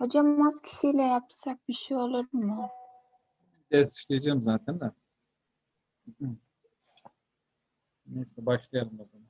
Hocam az kişiyle yapsak bir şey olur mu? Ders işleyeceğim zaten de. Neyse başlayalım o zaman.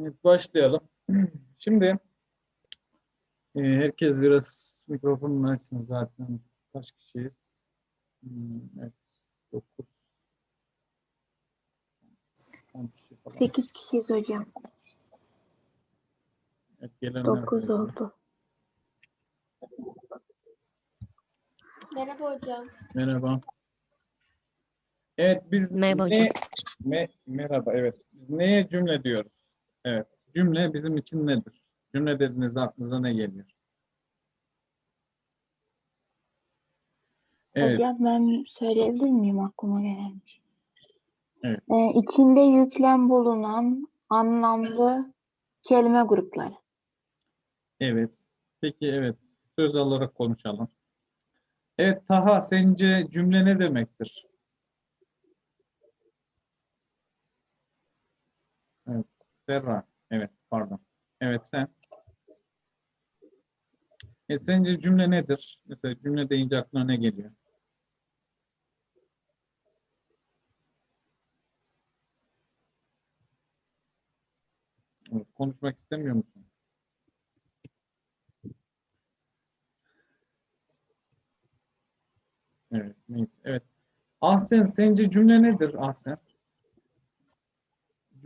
Evet, başlayalım. Şimdi e, herkes biraz mikrofonunu açsın zaten. Kaç kişiyiz? Hmm, Evet, 9 10 kişi falan. 8 kişiyiz hocam. Evet, gelenler 9 var. oldu. Merhaba hocam. Merhaba. Evet, biz Merhaba ne- hocam. me- merhaba, evet. Biz neye cümle diyoruz? Evet, cümle bizim için nedir? Cümle dediğinizde aklınıza ne geliyor? Evet, Hocam ben söyleyebilir miyim aklıma gelen bir şey? Evet. Ee, içinde yüklem bulunan anlamlı kelime grupları. evet. Peki, evet. Söz olarak konuşalım. Evet, Taha, sence cümle ne demektir? Evet, Serra. Evet, pardon. Evet, sen. Evet, sence cümle nedir? Mesela cümle deyince aklına ne geliyor? Konuşmak istemiyor musun? Evet, neyse. Evet. Ahsen, sence cümle nedir Ahsen?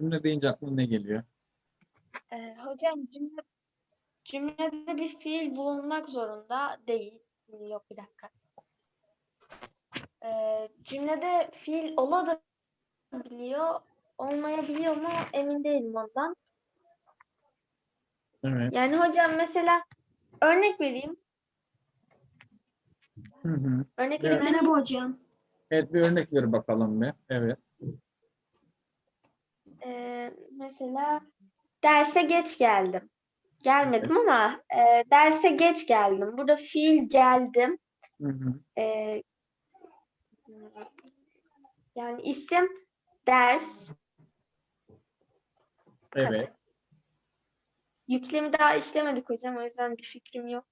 Cümle deyince aklına ne geliyor? Ee, hocam cümle, cümlede bir fiil bulunmak zorunda değil. Yok bir dakika. Ee, cümlede fiil olabiliyor, olmayabiliyor mu emin değilim ondan. Evet. Yani hocam mesela örnek vereyim. Hı hı. Örnek Evet. verebilir miyim? hocam. Evet, bir örnek ver bakalım bir. Evet. Ee, mesela derse geç geldim. Gelmedim ama e, derse geç geldim. Burada fiil geldim. Hı hı. Ee, yani isim ders. Evet. Yüklemi daha işlemedik hocam. O yüzden bir fikrim yok.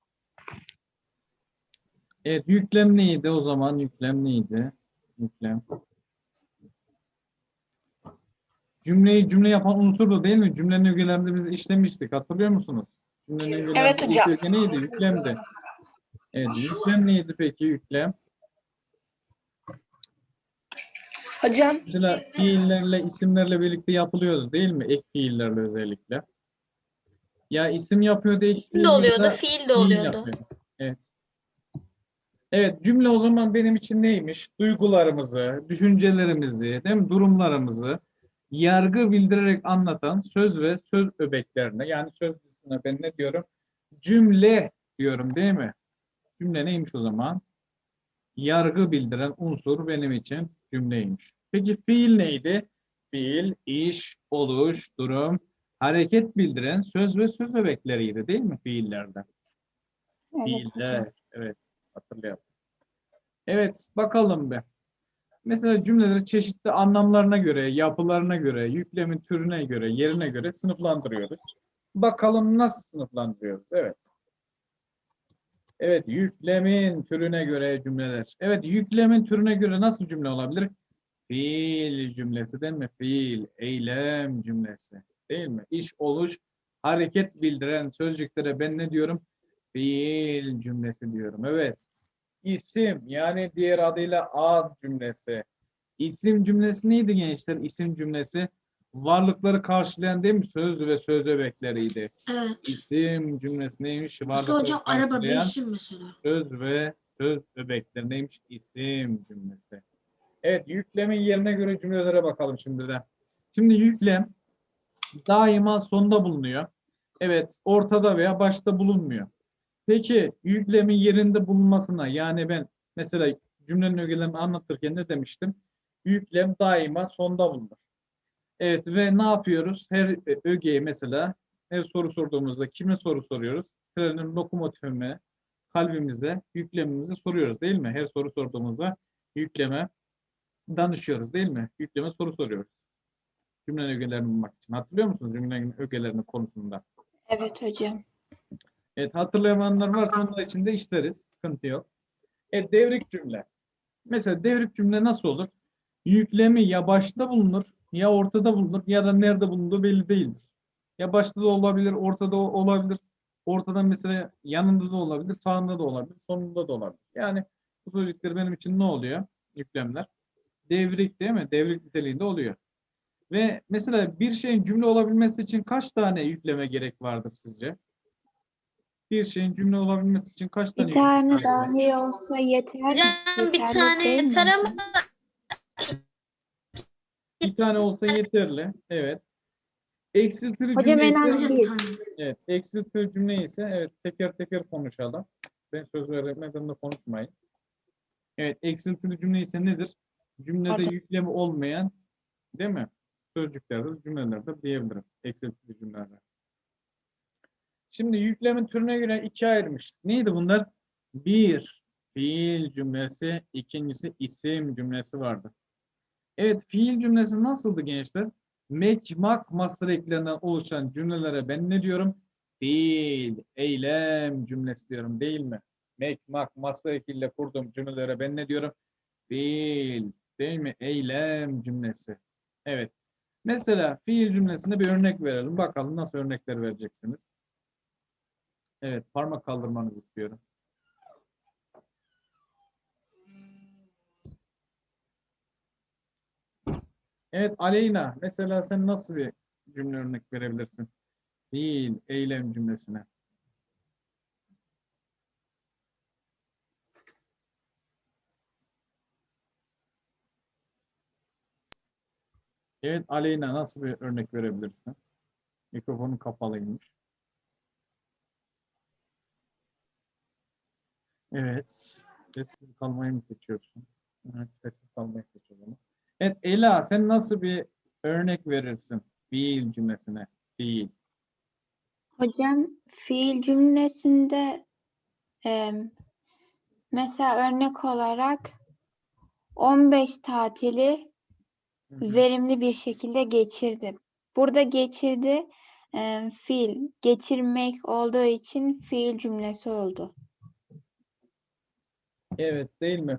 Evet, yüklem neydi o zaman? Yüklem neydi? Yüklem. Cümleyi cümle yapan unsurdu değil mi? Cümlenin ögelerini biz işlemiştik. Hatırlıyor musunuz? Cümlenin ögelerinde Evet ilk hocam. öge neydi? Yüklemdi. Evet, yüklem neydi peki? Yüklem. Hocam Mesela fiillerle, isimlerle birlikte yapılıyordu değil mi? Ek fiillerle özellikle. Ya isim yapıyordu, ek de fiil ya oluyordu, da fiil de fiil oluyordu. yapıyordu. Evet. Evet, cümle o zaman benim için neymiş? Duygularımızı, düşüncelerimizi, değil mi? Durumlarımızı yargı bildirerek anlatan söz ve söz öbeklerine yani söz dizisine ben ne diyorum? Cümle diyorum değil mi? Cümle neymiş o zaman? yargı bildiren unsur benim için cümleymiş. Peki fiil neydi? Fiil, iş, oluş, durum, hareket bildiren söz ve söz öbekleriydi değil mi fiillerde? Evet Fiiller. Evet, hatırlayalım. Evet, bakalım bir. Mesela cümleleri çeşitli anlamlarına göre, yapılarına göre, yüklemin türüne göre, yerine göre sınıflandırıyoruz. Bakalım nasıl sınıflandırıyoruz? Evet. Evet, yüklemin türüne göre cümleler. Evet, yüklemin türüne göre nasıl cümle olabilir? Fiil cümlesi değil mi? Fiil, eylem cümlesi. Değil mi? İş, oluş, hareket bildiren sözcüklere ben ne diyorum? Fiil cümlesi diyorum. Evet. İsim yani diğer adıyla ad cümlesi. İsim cümlesi neydi gençler? İsim cümlesi varlıkları karşılayan değil mi? Söz ve söz öbekleriydi. Evet. İsim cümlesi neymiş? İşte Varlıkları hocam araba bir isim mesela. söz ve söz öbekleri neymiş? İsim cümlesi. Evet, yüklemin yerine göre cümlelere bakalım şimdi de. Şimdi yüklem daima sonda bulunuyor. Evet, ortada veya başta bulunmuyor. Peki yüklemin yerinde bulunmasına yani ben mesela cümlenin ögelerini anlatırken ne demiştim? Yüklem daima sonda bulunur. Evet ve ne yapıyoruz? Her e, ögeye mesela her soru sorduğumuzda kime soru soruyoruz? Trenin lokomotifime, kalbimize, yüklemimizi soruyoruz değil mi? Her soru sorduğumuzda yükleme danışıyoruz değil mi? Yükleme soru soruyoruz. Cümlenin ögelerini bulmak için. Hatırlıyor musunuz cümlenin ögelerinin konusunda? Evet hocam. Evet hatırlayamayanlar varsa onlar için de işleriz. Sıkıntı yok. Evet devrik cümle. Mesela devrik cümle nasıl olur? Yüklemi ya başta bulunur, ya ortada bulunur ya da nerede bulunduğu belli değildir. Ya başta da olabilir, ortada olabilir. Ortadan mesela yanında da olabilir, sağında da olabilir, sonunda da olabilir. Yani bu sözcükler benim için ne oluyor? Yüklemler. Devrik değil mi? Devrik niteliğinde oluyor. Ve mesela bir şeyin cümle olabilmesi için kaç tane yükleme gerek vardır sizce? Bir şeyin cümle olabilmesi için kaç tane Bir tane dahi olsa yeter. Hocam bir tane yeter ama Bir tane olsa yeterli. Evet. Eksiltili Hocam cümle en ise, az hocam bir. evet, eksiltili cümle ise evet teker teker konuşalım. Ben söz vermeden de konuşmayın. Evet, eksiltili cümle ise nedir? Cümlede Pardon. yüklemi olmayan değil mi? Sözcüklerde, cümlelerde diyebilirim. Eksiltili cümlelerde. Şimdi yüklemin türüne göre ikiye ayırmış. Neydi bunlar? Bir, fiil cümlesi. ikincisi isim cümlesi vardı. Evet, fiil cümlesi nasıldı gençler? Mek, mak, mastar eklerinden oluşan cümlelere ben ne diyorum? Fiil, eylem cümlesi diyorum değil mi? Mek, mak, mastar ekiyle kurduğum cümlelere ben ne diyorum? Fiil, değil mi? Eylem cümlesi. Evet. Mesela fiil cümlesinde bir örnek verelim. Bakalım nasıl örnekler vereceksiniz. Evet, parmak kaldırmanızı istiyorum. Evet, Aleyna. Mesela sen nasıl bir cümle örnek verebilirsin? Fiil, eylem cümlesine. Evet, Aleyna nasıl bir örnek verebilirsin? Mikrofonun kapalıymış. Evet. Sessiz kalmayı mı seçiyorsun? Evet, sessiz kalmayı seçiyorum. Evet, Ela sen nasıl bir örnek verirsin fiil cümlesine? Fiil. Hocam fiil cümlesinde em, mesela örnek olarak 15 tatili Hı hı. verimli bir şekilde geçirdim. Burada geçirdi em, fiil geçirmek olduğu için fiil cümlesi oldu. Evet, değil mi?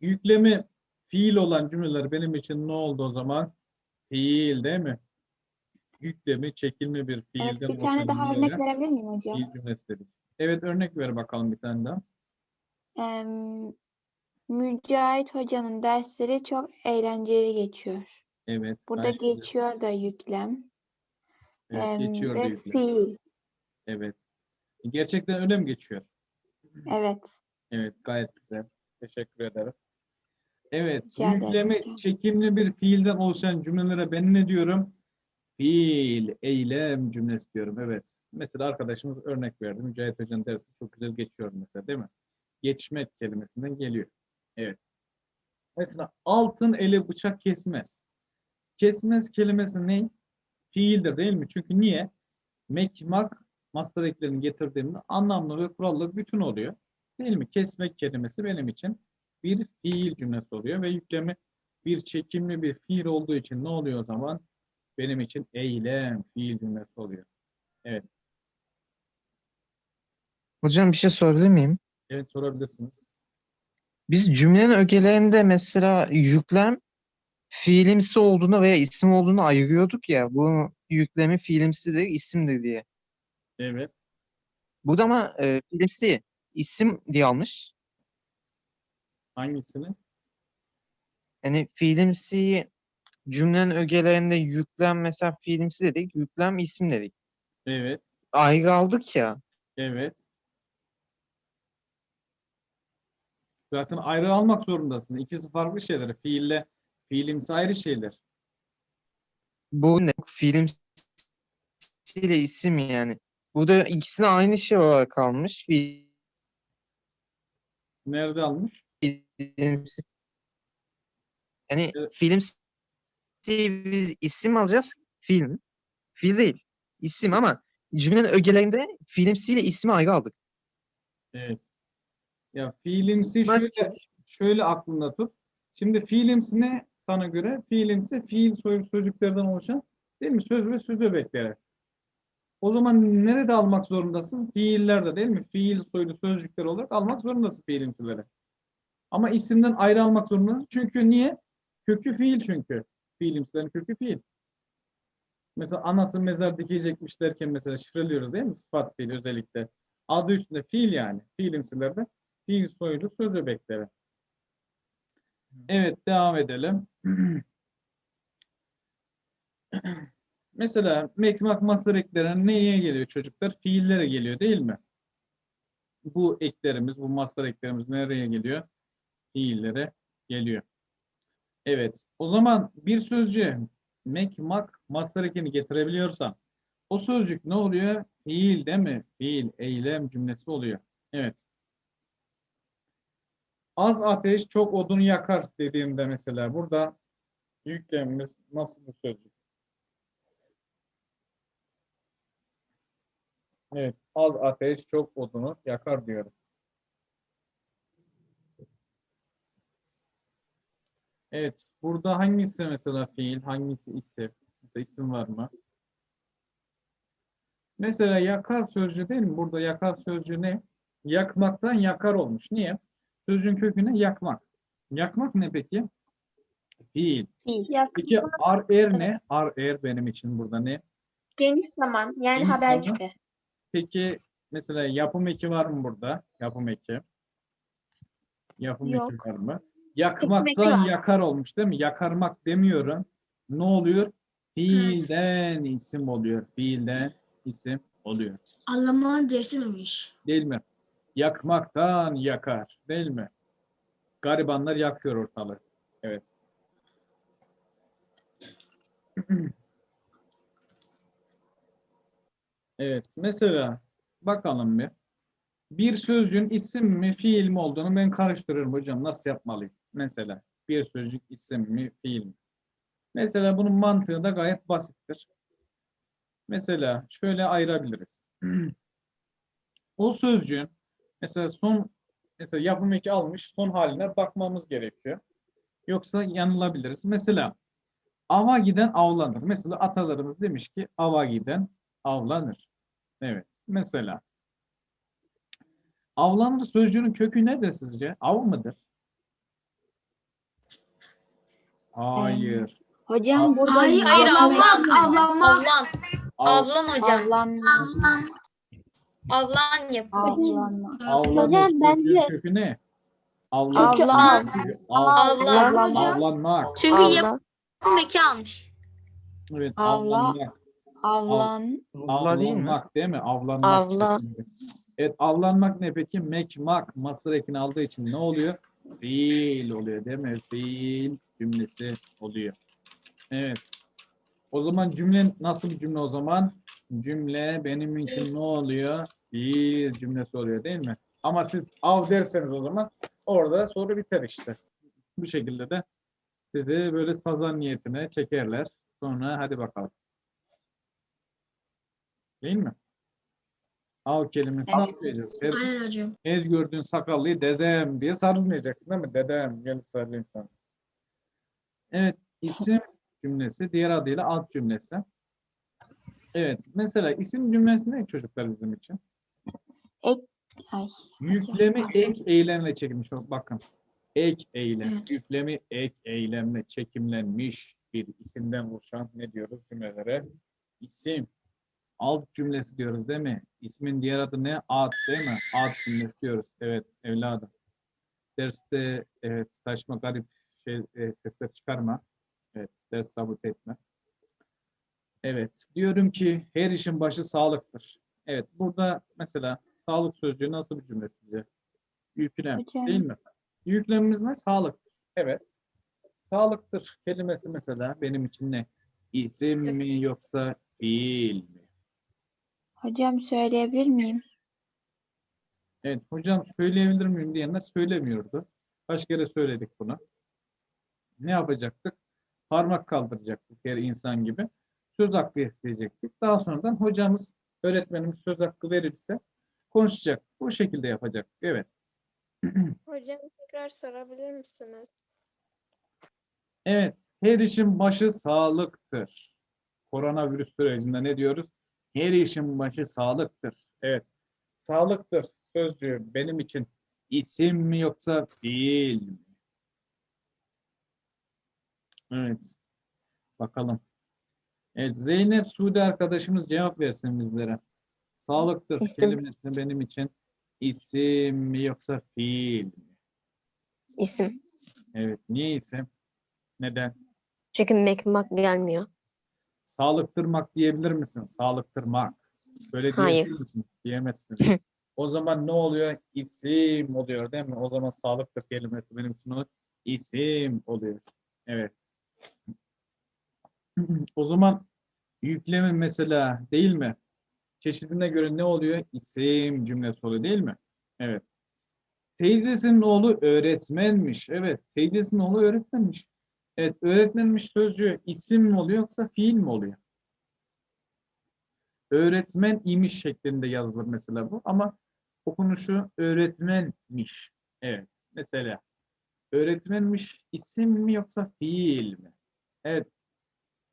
Yüklemi fiil olan cümleler benim için ne oldu o zaman? Fiil değil mi? Yüklemi çekilme bir Evet fiilden bir tane daha örnek verebilir miyim hocam? fiil cümlesi dedik. Evet, örnek ver bakalım bir tane daha. Em, Mücahit Hoca'nın dersleri çok eğlenceli geçiyor. Evet. Burada geçiyor da yüklem Evet, em, geçiyor ve yüklem. fiil. Evet. Gerçekten öyle mi geçiyor? Evet. Evet, gayet güzel. Teşekkür ederim. Evet, Rica ederim hocam. çekimli bir fiilden oluşan cümlelere ben ne diyorum? Fiil, eylem cümlesi diyorum. Evet. Mesela arkadaşımız örnek verdi. Mücahit Hoca'nın dersi çok güzel geçiyor mesela değil mi? Geçmek kelimesinden geliyor. Evet. Mesela altın eli bıçak kesmez. Kesmez kelimesi ne? Fiildir değil mi? Çünkü niye? Mekmak master eklerini getirdiğimde anlamlı ve kurallı bütün oluyor. Değil mi? Kesmek kelimesi benim için bir fiil cümlesi oluyor ve yüklemi bir çekimli bir fiil olduğu için ne oluyor o zaman? Benim için eylem, fiil cümlesi oluyor. Hocam bir şey sorabilir miyim? Evet sorabilirsiniz. Biz cümlenin ögelerinde mesela yüklem fiilimsi olduğunu veya isim olduğunu ayırıyorduk ya. Bu yüklemi fiilimsidir, isimdir diye. Evet. Burada ama e, fiilimsi isim diye almış. Hangisini? Yani fiilimsi cümlenin ögelerinde yüklem mesela fiilimsi dedik, yüklem isim dedik. Evet. Ayrı aldık ya. Evet. Zaten ayrı almak zorundasın. İkisi farklı şeyler. Fiille, fiilimsi ayrı şeyler. Bu ne? Fiilimsi ile isim yani. Burada ikisine aynı şey olarak kalmış. Nerede almış? Yani Evet. fiilimsi biz isim alacağız. Film. Fiil değil. İsim ama cümlenin ögelerinde fiilimsiyle ismi ayrı aldık. Evet. Ya fiilimsi şöyle, şöyle aklında tut. Şimdi fiilimsi ne sana göre? Fiilimsi fiil sözcüklerden oluşan değil mi? Söz ve söz öbekleri. O zaman nerede almak zorundasın? Fiillerde değil mi? Fiil soylu sözcükler olarak almak zorundasın fiilimsileri. Ama isimden ayrı almak zorundasın. Çünkü niye? Kökü fiil çünkü. Fiilimsilerin kökü fiil. Mesela anası mezar dikecekmiş derken mesela şifreliyoruz değil mi? Sıfat fiil özellikle. Adı üstünde fiil yani. Fiilimsilerde fiil soylu söz öbekleri. Evet devam edelim. Mesela mekmak masar ekleri neye geliyor çocuklar? Fiillere geliyor değil mi? Bu eklerimiz, bu mastar eklerimiz nereye geliyor? Fiillere geliyor. Evet. O zaman bir sözcüğe mekmak mastar ekini getirebiliyorsam o sözcük ne oluyor? Fiil değil mi? Fiil, eylem cümlesi oluyor. Evet. Az ateş çok odun yakar dediğimde mesela burada yüklemimiz nasıl bir sözcük? Evet, az ateş çok odunu yakar diyorum. Evet, burada hangisi mesela fiil, hangisi isim? Mesela isim var mı? Mesela yakar sözcüğü değil mi? Burada yakar sözcüğü ne? Yakmaktan yakar olmuş. Niye? Sözcüğün kökü ne? Yakmak. Yakmak ne peki? Fiil. Fiil. Peki ar er ne? Ar er benim için burada ne? Geniş zaman yani Geniş haber zaman. gibi. Peki mesela yapım eki var mı burada? Yapım eki. Yapım eki Yok. var mı? eki Yakmaktan var. yakar olmuş değil mi? Yakarmak demiyorum. Ne oluyor? Fiilden isim oluyor. Fiilden isim oluyor. Anlamını değiştirmemiş. Değil mi? Yakmaktan yakar. Değil mi? Garibanlar yakıyor ortalığı. Evet. Evet. Mesela bakalım bir. Bir sözcüğün isim mi, fiil mi olduğunu ben karıştırırım hocam. Nasıl yapmalıyım? Mesela bir sözcük isim mi, fiil mi? Mesela bunun mantığı da gayet basittir. Mesela şöyle ayırabiliriz. o sözcüğün mesela son mesela yapım eki almış son haline bakmamız gerekiyor. Yoksa yanılabiliriz. Mesela ava giden avlanır. Mesela atalarımız demiş ki ava giden avlanır. Evet. Mesela avlanır sözcüğünün kökü nedir sizce? Av mıdır? Hayır. Hocam burada Hayır, hayır avlanmak avlan, avlanmak. Avlan. Av, Avlan hocam. Avlan yap. Avlanmak. avlanır Hocam, sözcüğün bence- kökü ne? Avlan. Avlan. Av, Avlan. Avlanmak. avlanmak. Çünkü yapım eki almış. Evet, Avla. avlanmak. Avlan. Avla değil mi? Avlanmak değil mi? Avlanmak. Avla. Evet, avlanmak ne peki? Mekmak, mastar ekini aldığı için ne oluyor? Fiil oluyor değil mi? Fiil cümlesi oluyor. Evet. O zaman cümle nasıl bir cümle o zaman? Cümle benim için ne oluyor? Fiil cümlesi oluyor değil mi? Ama siz av derseniz o zaman orada soru biter işte. Bu şekilde de sizi böyle sazan niyetine çekerler. Sonra hadi bakalım. Değil mi? Av kelimesini Evet. anlayacağız. Her, Aynen hocam. her gördüğün sakallıyı dedem diye sarılmayacaksın değil mi? Dedem gelip sarılayım sana. Evet, isim cümlesi, diğer adıyla alt cümlesi. Evet, mesela isim cümlesi ne çocuklar bizim için? Ay. Yüklemi ek eylemle çekilmiş. Bakın. Ek eylem. Evet. Yüklemi ek eylemle çekimlenmiş bir isimden oluşan ne diyoruz cümlelere? İsim. Alt cümlesi diyoruz değil mi? İsmin diğer adı ne? Ad değil mi? Ad cümlesi diyoruz. Evet evladım. Derste evet saçma garip şey, e, sesler çıkarma. Evet ders sabit etme. Evet diyorum ki her işin başı sağlıktır. Evet burada mesela sağlık sözcüğü nasıl bir cümle sizce? Yüklem değil mi? Yüklemimiz ne? Sağlık. Evet. Sağlıktır kelimesi mesela benim için ne? İsim mi yoksa fiil mi? Hocam söyleyebilir miyim? Evet hocam söyleyebilir miyim diyenler söylemiyordu. Kaç kere söyledik bunu. Ne yapacaktık? Parmak kaldıracaktık her insan gibi. Söz hakkı isteyecektik. Daha sonradan hocamız, öğretmenimiz söz hakkı verirse konuşacak. Bu şekilde yapacak. Evet. Hocam tekrar sorabilir misiniz? Evet, her işin başı sağlıktır. Koronavirüs sürecinde ne diyoruz? Her işin başı sağlıktır. Evet, sağlıktır sözcüğü benim için isim mi yoksa fiil mi? Evet, bakalım. Evet, Zeynep Suudi arkadaşımız cevap versin bizlere. Sağlıktır İsim. kelimesi benim için isim mi yoksa fiil mi? İsim. Evet, niye isim? Neden? Çünkü mekmak gelmiyor. Sağlıktırmak diyebilir misin? Sağlıktırmak. Böyle Hayır. diyebilir misin? Diyemezsin. o zaman ne oluyor? İsim oluyor değil mi? O zaman sağlıktır kelimesi benim için o isim oluyor. Evet. o zaman yüklemi mesela değil mi? Çeşidine göre ne oluyor? İsim cümlesi oluyor değil mi? Evet. Teyzesinin oğlu öğretmenmiş. Evet. Teyzesinin oğlu öğretmenmiş. Evet, öğretmenmiş sözcüğü isim mi oluyor yoksa fiil mi oluyor? Öğretmen imiş şeklinde yazılır mesela bu ama okunuşu öğretmenmiş. Evet, mesela öğretmenmiş isim mi yoksa fiil mi? Evet,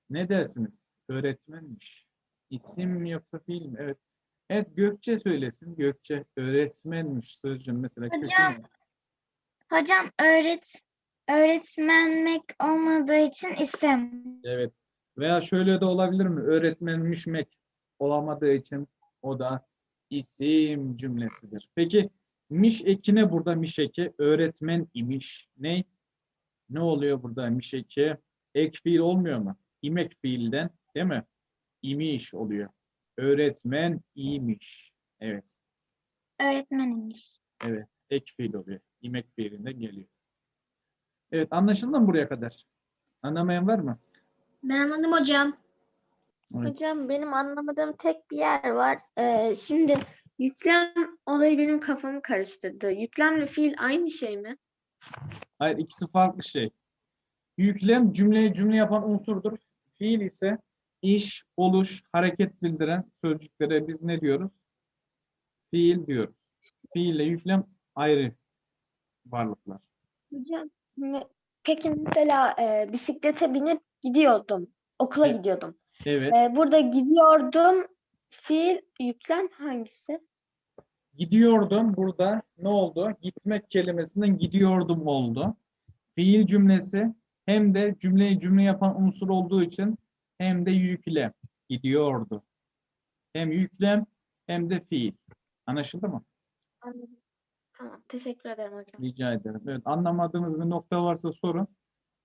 ne dersiniz? Öğretmenmiş. İsim mi yoksa fiil mi? Evet. Evet, Gökçe söylesin. Gökçe öğretmenmiş sözcüğün mesela Hocam? Hocam öğret öğretmenmek olmadığı için isim. Evet. Veya şöyle de olabilir mi? Öğretmenmişmek olamadığı için o da isim cümlesidir. Peki miş ekine burada miş eki öğretmen imiş. Ne? Ne oluyor burada miş eki? Ek fiil olmuyor mu? İmek fiilden değil mi? İmiş oluyor. Öğretmen imiş. Evet. Öğretmeniymiş. Evet. Ek fiil oluyor. İmek fiilinden geliyor. Evet anlaşıldı mı buraya kadar? Anlamayan var mı? Ben anladım hocam. Evet. Hocam benim anlamadığım tek bir yer var. Ee, şimdi yüklem olayı benim kafamı karıştırdı. Yüklemle fiil aynı şey mi? Hayır ikisi farklı şey. Yüklem cümleyi cümle yapan unsurdur. Fiil ise iş, oluş, hareket bildiren sözcüklere biz ne diyoruz? Fiil diyoruz. Fiil ile yüklem ayrı varlıklar. Hocam peki mesela e, bisiklete binip gidiyordum. Okula Evet. gidiyordum. Evet. E, burada gidiyordum. Fiil yüklem hangisi? Gidiyordum burada ne oldu? Gitmek kelimesinden gidiyordum oldu. Fiil cümlesi hem de cümleyi cümle yapan unsur olduğu için hem de yüklem. Gidiyordu. Hem yüklem hem de fiil. Anlaşıldı mı? Anladım. Tamam. Teşekkür ederim hocam. Rica ederim. Evet, anlamadığınız bir nokta varsa sorun.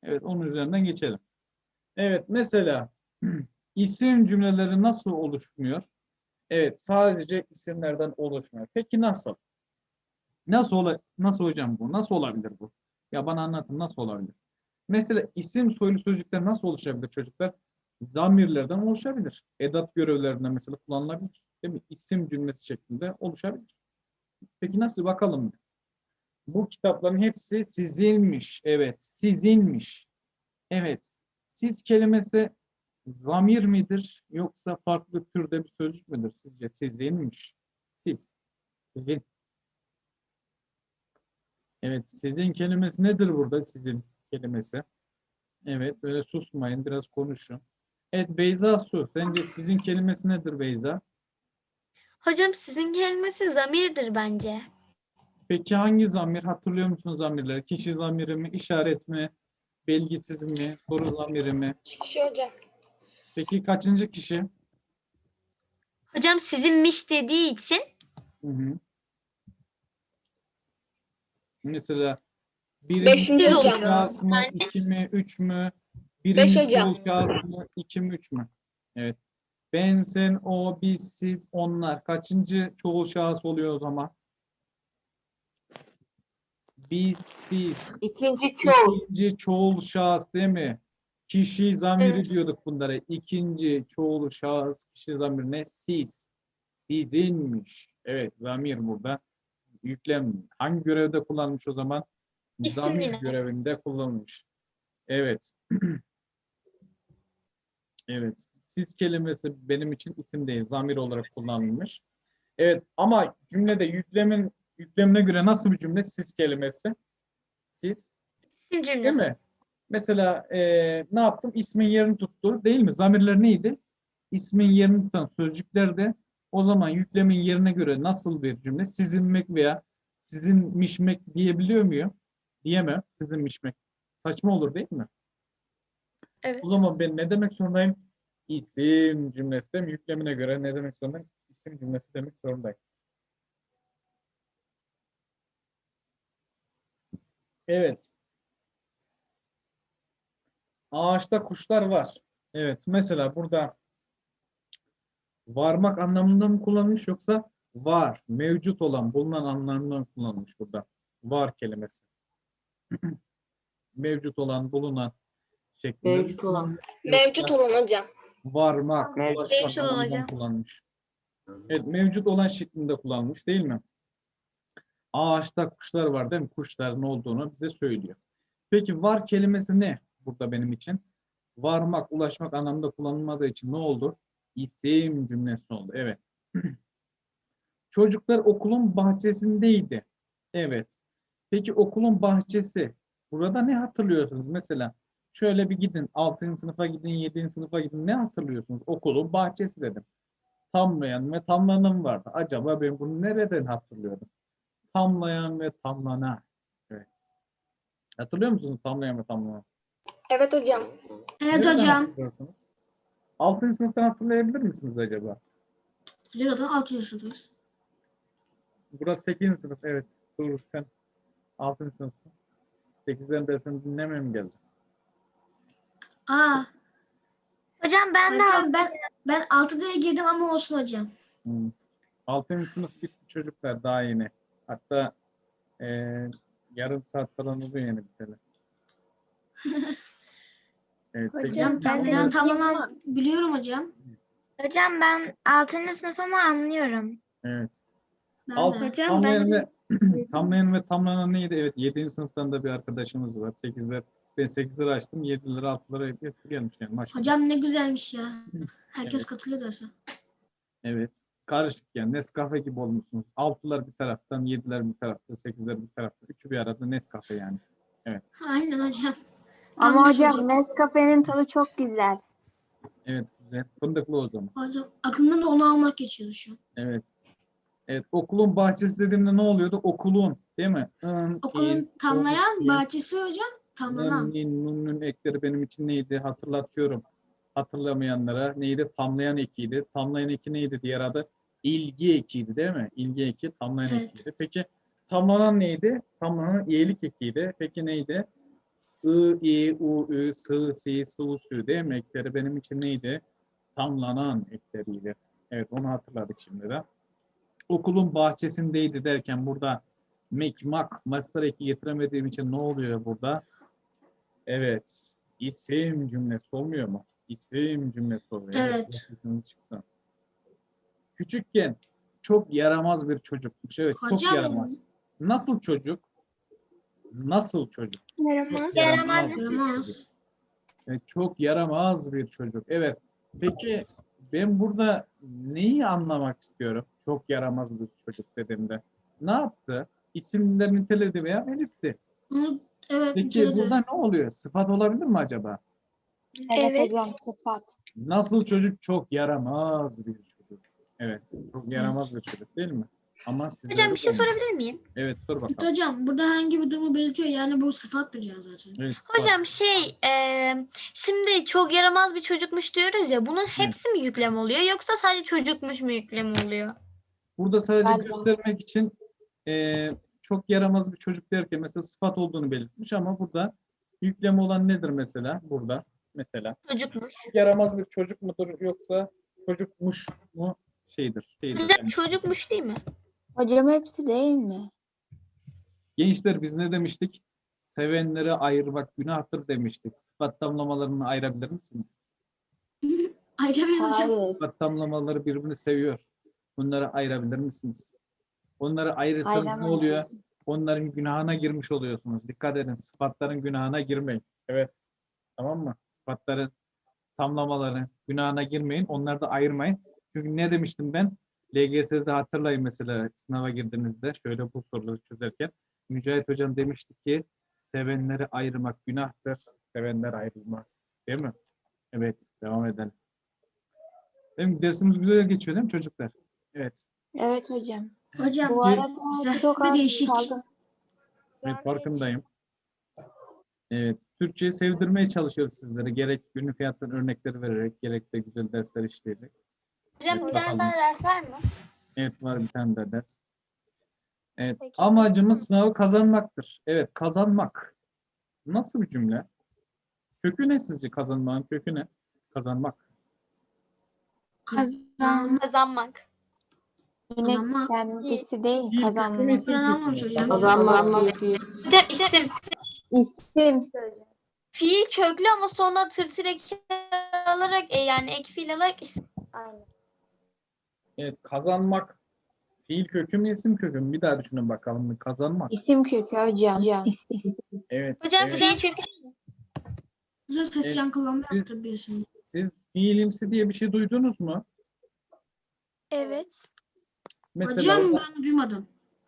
Evet, onun üzerinden geçelim. Evet, mesela isim cümleleri nasıl oluşmuyor? Evet, sadece isimlerden oluşmuyor. Peki nasıl? Nasıl ola nasıl hocam bu? Nasıl olabilir bu? Ya bana anlatın nasıl olabilir? Mesela isim soylu sözcükler nasıl oluşabilir çocuklar? Zamirlerden oluşabilir. Edat görevlerinden mesela kullanılabilir. Değil mi? İsim cümlesi şeklinde oluşabilir. Peki nasıl bakalım? Bu kitapların hepsi sizinmiş. Evet, sizinmiş. Evet. Siz kelimesi zamir midir yoksa farklı türde bir sözcük müdür sizce? Sizinmiş. Siz. Sizin. Evet, sizin kelimesi nedir burada? Sizin kelimesi. Evet, öyle susmayın, biraz konuşun. Evet, Beyza Su. Sence sizin kelimesi nedir Beyza? Hocam sizin kelimesi zamirdir bence. Peki hangi zamir? Hatırlıyor musunuz zamirleri? Kişi zamiri mi, işaret mi, belgisiz mi, soru zamiri mi? Kişi hocam. Peki kaçıncı kişi? Hocam sizinmiş dediği için Hı hı. Mesela birinci Beşinci çoğul hocam. şahıs mı, Yani- iki mi, üç mü? Birinci hocam. çoğul şahıs mı, iki mi, üç mü? Evet. Ben, sen, o, biz, siz, onlar. Kaçıncı çoğul şahıs oluyor o zaman? Biz, siz. İkinci İkinci çoğul şahıs değil mi? Kişi zamiri Evet. diyorduk bunlara. İkinci çoğul şahıs kişi zamiri ne? Siz. Sizinmiş. Evet zamir burada. Yüklem hangi görevde kullanmış o zaman? İsim Zamir yine. görevinde kullanılmış. Evet. evet. Siz kelimesi benim için isim değil, zamir olarak kullanılmış. Evet ama cümlede yüklemin yüklemine göre nasıl bir cümle? Siz kelimesi. Siz Değil cümlesi. mi? Mesela eee, ne yaptım? İsmin yerini tuttu. Değil mi? Zamirler neydi? İsmin yerini tutan sözcükler de o zaman yüklemin yerine göre nasıl bir cümle? Sizinmek veya sizinmişmek diyebiliyor muyum? Diyemem. Sizinmişmek. Saçma olur değil mi? Evet. O zaman ben ne demek zorundayım? İsim cümlesi mi? Yüklemine göre ne demek zorundayım? İsim cümlesi demek zorundayım. Evet. Ağaçta kuşlar var. Evet. Mesela burada varmak anlamında mı kullanılmış yoksa var, mevcut olan, bulunan anlamında mı kullanılmış burada? Var kelimesi. mevcut olan, bulunan şeklinde Mevcut olan. Mevcut olan hocam. Varmak, ulaşmak anlamında hocam. kullanılmış. Evet, mevcut olan şeklinde kullanılmış değil mi? Ağaçta kuşlar var değil mi? Kuşların olduğunu bize söylüyor. Peki var kelimesi ne burada benim için? Varmak, ulaşmak anlamında kullanılmadığı için ne oldu? İsim cümlesi oldu. Evet. Çocuklar okulun bahçesindeydi. Evet. Peki okulun bahçesi. Burada ne hatırlıyorsunuz? Mesela şöyle bir gidin. 6. sınıfa gidin, 7. sınıfa gidin. Ne hatırlıyorsunuz? Okulun bahçesi dedim. Tamlayan ve tamlanan vardı. Acaba ben bunu nereden hatırlıyorum? Tamlayan ve tamlanan. Evet. Hatırlıyor musunuz tamlayan ve tamlanan? Evet hocam. Evet Nereden hocam. hatırlıyorsunuz? 6. sınıftan hatırlayabilir misiniz acaba? Hocam zaten 6 yaşındayız. Burası 8. sınıf. Evet. Dur sen 6. sınıfsın. 8'den dersini dinlemeye mi geldin? Aa, Hocam ben de hocam ben ben 6D'ye girdim ama olsun hocam. Hmm. 6. sınıf bitti çocuklar daha yeni. Hatta eee yarım saat falan oldu yeni biteli. Evet, Hocam, sekizinci ben de- tamlanan sınıf- tamlanan biliyorum hocam. hocam ben 6. sınıf ama anlıyorum. Evet. Ben Alt, de. Hocam, tamlayan ben- ve tamlayan ve tamlanan neydi? Evet 7. sınıftan da bir arkadaşımız var. 8'ler ben 8'leri açtım. 7'leri 6'lara hep hepsi gelmiş yani maşallah. Hocam ne güzelmiş ya. Herkes Evet. katılıyor derse. Evet. Karışık yani Nescafe gibi olmuşsunuz. 6'lar bir taraftan, 7'ler bir tarafta, 8'ler bir tarafta. Üçü bir arada Nescafe yani. Aynen hocam. Ama Yanlış hocam hocam. Nescafe'nin tadı çok güzel. Evet güzel. Fındıklı o zaman. Hocam aklımdan da onu almak geçiyordu şu an. Evet. Evet okulun bahçesi dediğimde ne oluyordu? Okulun değil mi? Okulun in, tamlayan bahçesi hocam. Tamlanan. ın, in, nun, nun ekleri benim için neydi? Hatırlatıyorum. Hatırlamayanlara neydi? Tamlayan ekiydi. Tamlayan eki neydi diğer adı? İlgi ekiydi değil mi? İlgi eki tamlayan Evet. ekiydi. Peki tamlanan neydi? Tamlanan iyilik ekiydi. Peki neydi? I, i, u, ü, sı, si, su, sü değil mi? Ekleri benim için neydi? Tamlanan ekleriydi. Evet onu hatırladık şimdi de. Okulun bahçesindeydi derken burada mekmak, mastar eki getiremediğim için ne oluyor burada? Evet. isim cümlesi olmuyor mu? İsim cümlesi oluyor. Evet. sesiniz çıksın. Küçükken çok yaramaz bir çocukmuş. Evet çok Hocam- yaramaz. Nasıl çocuk? Nasıl çocuk? Yaramaz. Yaramaz Yaramaz. Evet, çok yaramaz bir çocuk. Evet. Peki ben burada neyi anlamak istiyorum? Çok yaramaz bir çocuk dediğimde. Ne yaptı? İsimleri niteledi veya belirtti. Evet Peki niteledi. burada ne oluyor? Sıfat olabilir mi acaba? Evet, Evet. hocam sıfat. Nasıl çocuk? Çok yaramaz bir çocuk. Evet. Çok yaramaz bir çocuk değil mi? Ama Hocam bir şey olmuyor. sorabilir miyim? Evet sor Evet bakalım. hocam burada herhangi bir durumu belirtiyor yani bu sıfattır ya zaten. Evet, sıfat. Hocam şey eee, şimdi çok yaramaz bir çocukmuş diyoruz ya bunun hepsi mi yüklem oluyor yoksa sadece çocukmuş mu yüklem oluyor? Burada sadece Galiba. göstermek için eee, çok yaramaz bir çocuk derken mesela sıfat olduğunu belirtmiş ama burada yükleme olan nedir mesela burada? Mesela Çocukmuş. yaramaz bir çocuk mudur yoksa çocukmuş mu şeydir? şeydir Hocam yani. çocukmuş değil mi? Hocam hepsi değil mi? Gençler biz ne demiştik? Sevenleri ayırmak günahtır demiştik. Sıfat tamlamalarını ayırabilir misiniz? Ayıramayız hocam. Hayır. Sıfat tamlamaları birbirini seviyor. Bunları ayırabilir misiniz? Onları ayırırsanız ne oluyor? Onların günahına girmiş oluyorsunuz. Dikkat edin. Sıfatların günahına girmeyin. Evet. Tamam mı? Sıfatların tamlamaları günahına girmeyin. Onları da ayırmayın. Çünkü ne demiştim ben? LGS'de hatırlayın mesela sınava girdiğinizde şöyle bu soruları çözerken Mücahit Hocam demişti ki sevenleri ayırmak günahtır. Sevenler ayrılmaz. Değil mi? Evet. Devam edelim. Benim dersimiz güzel geçiyor değil mi çocuklar? Evet. Evet hocam. Hocam Bu bir- arada güzel çok az değişik. kaldı. Evet farkındayım. Evet, Türkçeyi sevdirmeye çalışıyoruz sizlere. Gerek günlük hayattan örnekleri vererek, gerek de güzel dersler işleyerek. Hocam Evet, bir tane daha ders var mı? Evet, var bir tane daha ders. Evet, Sekiz, amacımız sınavı kazanmaktır. Evet, kazanmak. Nasıl bir cümle? Kökü ne sizce kazanmanın kökü ne? Kazanmak. kazanma. Kazanmak. Yine Kazanma. kendisi değil kazanmak. kökü kökü. hocam. Hocam isim. İsim. Fiil köklü ama sonra tırtır eki alarak e, yani ek fiil alarak isim. Evet, kazanmak. Fiil kökü mü, isim kökü mü? Bir daha düşünün bakalım. Kazanmak. İsim kökü hocam. hocam. Evet. Hocam evet. fiil köklü Hocam ses Evet, yankılanma siz- yaptı birisinde. Siz fiilimsi diye bir şey duydunuz mu? Evet. Mesela Hocam orada- ben duymadım.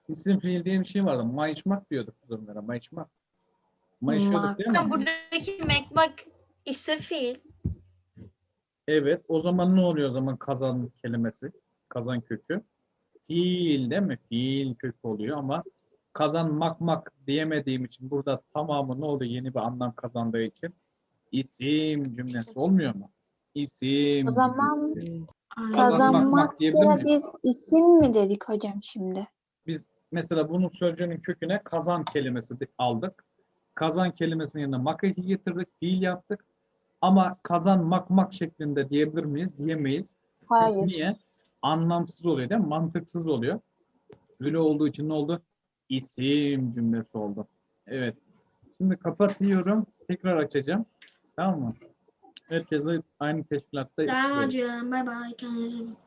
İsim fiil diye bir şey vardı. Mayışmak diyorduk biz onlara. Mayışmak. Mayışıyorduk değil mi? Buradaki mekbak isim fiil. Evet. O zaman ne oluyor o zaman kazan kelimesi? Kazan kökü. Fiil değil mi? Fiil kökü oluyor ama kazanmak mak diyemediğim için burada tamamı ne oluyor? Yeni bir anlam kazandığı için isim cümlesi olmuyor mu? İsim O zaman cümlesi. Kazanmak diyebilir biz isim mi dedik hocam şimdi? Biz mesela bunun sözcüğünün köküne kazan kelimesi de- aldık. Kazan kelimesinin yanına mak eki getirdik, fiil yaptık. Ama kazan mak mak şeklinde diyebilir miyiz? Diyemeyiz. Hayır. Niye? Anlamsız oluyor değil mi? Mantıksız oluyor. Öyle olduğu için ne oldu? İsim cümlesi oldu. Evet. Şimdi kapatıyorum. Tekrar açacağım. Tamam mı? Herkese aynı teşkilatta hocam. Bay bay. Kendinize iyi bakın.